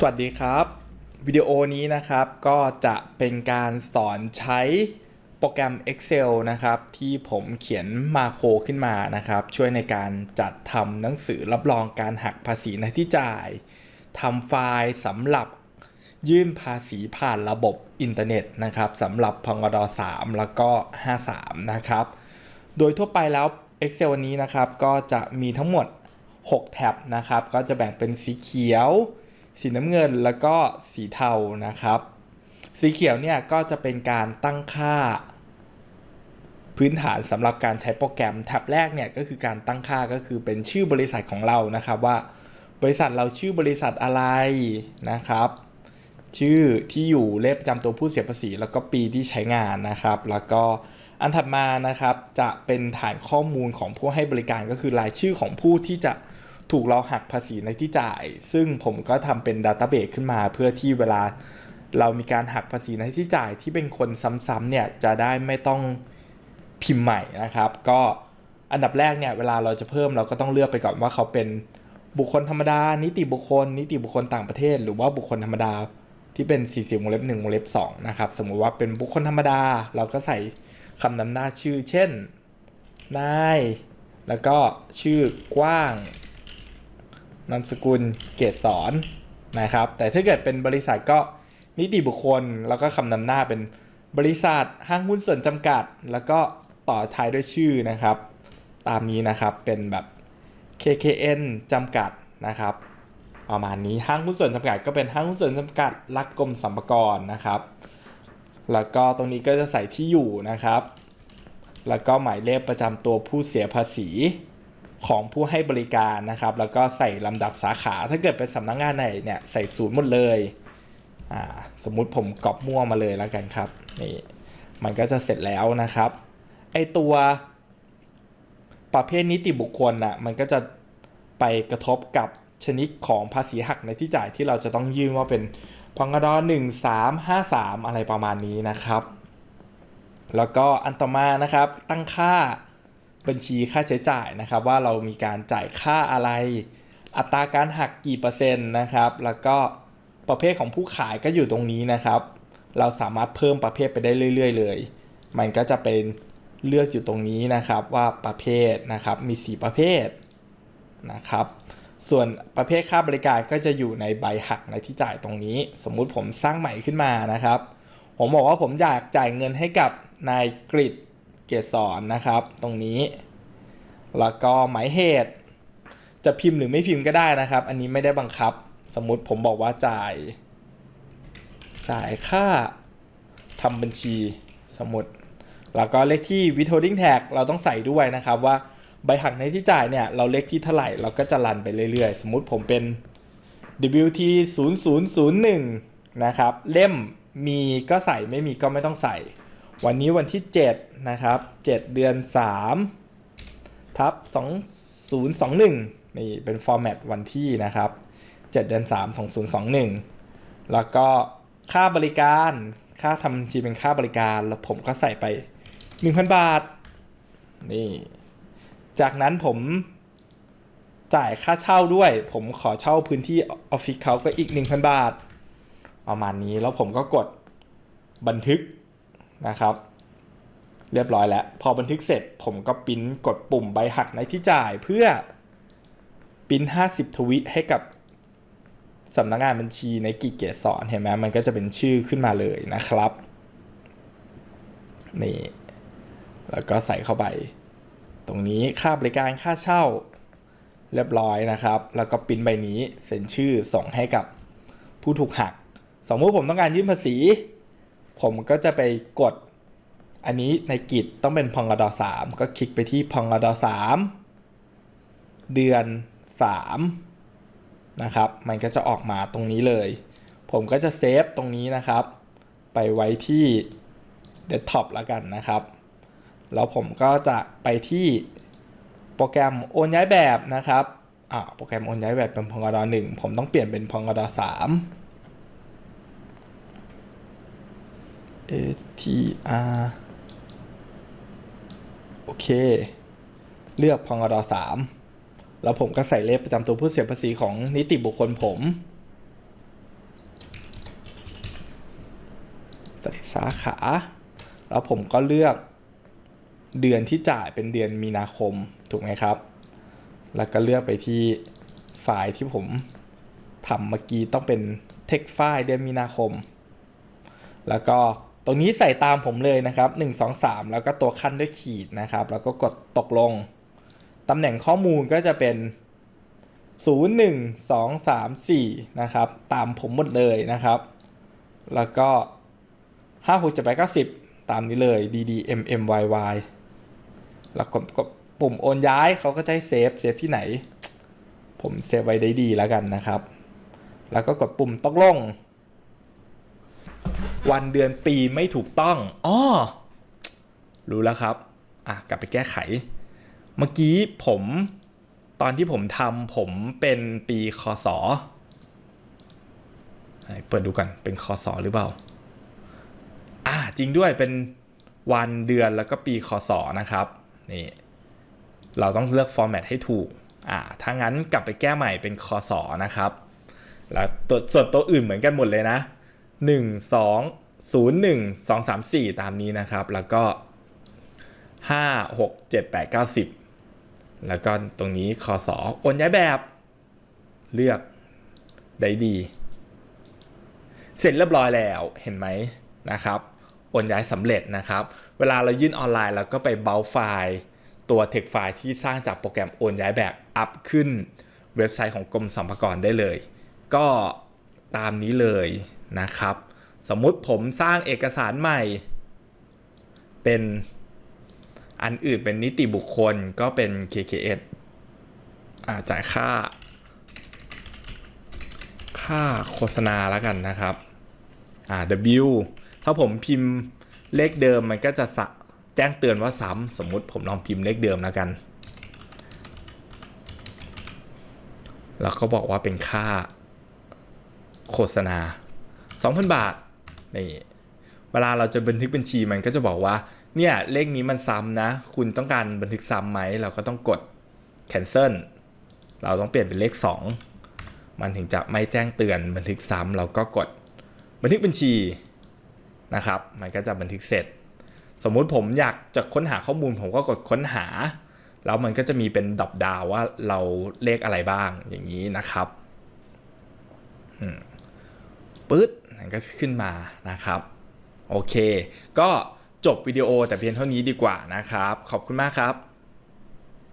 สวัสดีครับ วิดีโอนี้นะครับก็จะเป็นการสอนใช้โปรแกรม Excel นะครับที่ผมเขียนมาโครขึ้นมานะครับ ช่วยในการจัดทำหนังสือรับรองการหักภาษีในที่จ่ายทำไฟล์สำหรับยื่นภาษีผ่านระบบอินเทอร์เน็ตนะครับสำหรับพงด3 แล้วก็ 53 นะครับ โดยทั่วไปแล้ว Excel นี้นะครับก็จะมีทั้งหมด 6 แท็บนะครับ ก็จะแบ่งเป็นสีเขียว สีน้ำเงินแล้วก็สีเทานะครับ สีเขียวเนี่ยก็จะเป็นการตั้งค่า พื้นฐานสำหรับการใช้โปรแกรมแท็บแรกเนี่ยก็คือการตั้งค่าก็คือเป็นชื่อบริษัทของเรานะครับว่า บริษัทเราชื่อบริษัทอะไรนะครับชื่อที่อยู่เลขประจำตัวผู้เสียภาษี แล้วก็ปีที่ใช้งานนะครับ แล้วก็อันถัดมานะครับจะเป็นฐานข้อมูลของผู้ให้บริการก็คือรายชื่อของผู้ที่จะ ถูกเราหักภาษีในที่จ่าย ซึ่งผมก็ทำเป็นดัตต้าเบสขึ้นมาเพื่อที่เวลาเรามีการหักภาษีในที่จ่ายที่เป็นคนซ้ำๆเนี่ยจะได้ไม่ต้องพิมพ์ใหม่นะครับ ก็อันดับแรกเนี่ยเวลาเราจะเพิ่มเราก็ต้องเลือกไปก่อนว่าเขาเป็นบุคคลธรรมดา นิติบุคคล นิติบุคคลต่างประเทศ หรือว่าบุคคลธรรมดาที่เป็น 40วงเล็บ1วงเล็บ2นะครับ สมมุติว่าเป็นบุคคลธรรมดา เราก็ใส่คำนำหน้าชื่อ เช่น นาย แล้วก็ชื่อกว้าง นามสกุลเกษรนะครับ แต่ถ้าเกิดเป็นบริษัทก็นิติบุคคล แล้วก็คำนำหน้าเป็นบริษัทห้างหุ้นส่วนจำกัด แล้วก็ต่อท้ายด้วยชื่อนะครับ ตามนี้นะครับเป็นแบบ KKN จำกัดนะครับประมาณนี้ห้างหุ้นส่วนจำกัดก็เป็นห้างหุ้นส่วนจำกัดรักกรมสรรพากรนะครับ แล้วก็ตรงนี้ก็จะใส่ที่อยู่นะครับ แล้วก็หมายเลขประจำตัวผู้เสียภาษี ของผู้ให้บริการนะครับ แล้วก็ใส่ลำดับสาขา ถ้าเกิดเป็นสำนักงงานไหนเนี่ยใส่ศูนย์หมดเลยอ่าสมมุติผมก๊อปมั่วมาเลยแล้วกันครับนี่มันก็จะเสร็จแล้วนะครับไอตัวประเภทนิติบุคคลน่ะมันก็จะไปกระทบกับชนิดของภาษีหักในที่จ่ายที่เราจะต้องยื่นว่าเป็นพงดหนึ่งสามห้าสามอะไรประมาณนี้นะครับ แล้วก็อันต่อมานะครับตั้งค่า บัญชีค่าใช้จ่ายนะครับ ว่าเรามีการจ่ายค่าอะไร อัตราการหักกี่เปอร์เซ็นต์นะครับ แล้วก็ประเภทของผู้ขายก็อยู่ตรงนี้นะครับ เราสามารถเพิ่มประเภทไปได้เรื่อย ๆ เลย มันก็จะเป็นเลือกอยู่ตรงนี้นะครับว่าประเภทนะครับมี 4 ประเภทนะครับ ส่วนประเภทค่าบริการก็จะอยู่ในใบหักในที่จ่ายตรงนี้ สมมุติผมสร้างใหม่ขึ้นมานะครับ ผมบอกว่าผมอยากจ่ายเงินให้กับนายกริด เกษรนะครับ ตรงนี้ แล้วก็หมายเหตุ จะพิมพ์หรือไม่พิมพ์ก็ได้นะครับ อันนี้ไม่ได้บังคับ สมมุติผมบอกว่าจ่าย จ่ายค่าทำบัญชี สมมติแล้วก็เลขที่ withholding tax เราต้องใส่ด้วยนะครับว่าใบหักในที่จ่ายเนี่ย เราเลขที่เท่าไหร่เราก็จะรันไปเรื่อยๆ สมมุติผมเป็น WT 0001นะครับ เล่มมีก็ใส่ไม่มีก็ไม่ต้องใส่ วันนี้วันที่ 7 นะครับ 7 เดือน 3 ทับ 2021 นี่เป็นฟอร์แมตวันที่นะครับ 7 เดือน 3 2021 แล้วก็ค่าบริการ ค่าทำบัญชีเป็นค่าบริการ แล้วผมก็ใส่ไป 1,000 บาท นี่ จากนั้นผมจ่ายค่าเช่าด้วย ผมขอเช่าพื้นที่ออฟฟิศเขาก็อีก 1,000 บาท ประมาณนี้ แล้วผมก็กดบันทึก นะครับ เรียบร้อยแล้ว พอบันทึกเสร็จผมก็ปิ้นกดปุ่มใบหักในที่จ่ายเพื่อปิ้น50 ทวิตให้กับสำนักงานบัญชีในกิจเกสรเห็นไหมมันก็จะเป็นชื่อขึ้นมาเลยนะครับนี่แล้วก็ใส่เข้าไป ตรงนี้ค่าบริการค่าเช่า เรียบร้อยนะครับ แล้วก็ปิ้นใบนี้เซ็นชื่อส่งให้กับผู้ถูกหัก สมมติผมต้องการยื่นภาษี ผมก็จะไปกดอันนี้ในกิจต้องเป็นพองดอ3ก็คลิกไปที่พองดอ3เดือน3นะครับ มันก็จะออกมาตรงนี้เลย ผมก็จะเซฟตรงนี้นะครับ ไปไว้ที่เดสก์ท็อปแล้วกันนะครับ แล้วผมก็จะไปที่โปรแกรมโอนย้ายแบบนะครับ อ่า โปรแกรมโอนย้ายแบบเป็นพองดหนึ่งผมต้องเปลี่ยนเป็นพองดสาม str โอเค เลือกพงรสามแล้วผมก็ใส่เลขประจำตัวผู้เสียภาษีของนิติบุคคลผม ใส่สาขา แล้วผมก็เลือกเดือนที่จ่ายเป็นเดือนมีนาคม ถูกไหมครับ แล้วก็เลือกไปที่ไฟล์ที่ผมทำเมื่อกี้ต้องเป็นเทคไฟล์เดือนมีนาคม แล้วก็ ตรงนี้ใส่ตามผมเลยนะครับ1 2 3 แล้วก็ตัวขั้นด้วยขีดนะครับ แล้วก็กดตกลง ตำแหน่งข้อมูลก็จะเป็น 0 1 2 3 4 นะครับ ตามผมหมดเลยนะครับ แล้วก็5 6 7 8 9 10 ตามนี้เลย dd mm yy แล้วกดกดปุ่มโอนย้ายเขาก็จะให้เซฟเซฟที่ไหน ผมเซฟไว้ได้ดีแล้วกันนะครับ แล้วก็กดปุ่มตกลง วันเดือนปีไม่ถูกต้องอ้อรู้แล้วครับ อะกลับไปแก้ไข เมื่อกี้ผมตอนที่ผมทำผมเป็นปีคศไหนเปิดดูกันเป็นคศหรือเปล่า อ่าจริงด้วยเป็นวันเดือนแล้วก็ปีคศนะครับนี่เราต้องเลือกฟอร์แมตให้ถูก อ่า ถ้างั้นกลับไปแก้ใหม่เป็นคศนะครับ แล้วตัวส่วนตัวอื่นเหมือนกันหมดเลยนะ 1 2 0 1 2 3 4 ตามนี้นะครับ แล้วก็ 5 6 7 8 9 10 แล้วก็ตรงนี้คอสอโอนย้ายแบบ เลือกได้ดี เสร็จเรียบร้อยแล้วเห็นไหมนะครับโอนย้ายสำเร็จนะครับ เวลาเรายื่นออนไลน์เราก็ไปเบราว์ไฟล์ตัวเทคไฟล์ที่สร้างจากโปรแกรมโอนย้ายแบบอัพขึ้นเว็บไซต์ของกรมสรรพากรได้เลย ก็ตามนี้เลย นะครับ สมมุติผมสร้างเอกสารใหม่ เป็นอันอื่นเป็นนิติบุคคลก็เป็น KKS อ่าจ่ายค่า ค่าโฆษณาแล้วกันนะครับอ่า W ถ้าผมพิมพ์เลขเดิมมันก็จะสะแจ้งเตือนว่าซ้ำสมมุติผมลองพิมพ์เลขเดิมแล้วกัน แล้วก็บอกว่าเป็นค่าโฆษณา 2,000 บาทนี่เวลาเราจะบันทึกบัญชีมันก็จะบอกว่าเนี่ยเลขนี้มันซ้ำนะ คุณต้องการบันทึกซ้ำไหมเราก็ต้องกด cancel เราต้องเปลี่ยนเป็นเลข 2 มันถึงจะไม่แจ้งเตือนบันทึกซ้ำเราก็กดบันทึกบัญชีนะครับ มันก็จะบันทึกเสร็จ สมมุติผมอยากจะค้นหาข้อมูล ผมก็กดค้นหา แล้วมันก็จะมีเป็นดอบดาวว่าเราเลขอะไรบ้างอย่างนี้นะครับปึ๊ด มันก็ขึ้นมานะครับโอเค ก็จบวิดีโอแต่เพียงเท่านี้ดีกว่านะครับ ขอบคุณมากครับ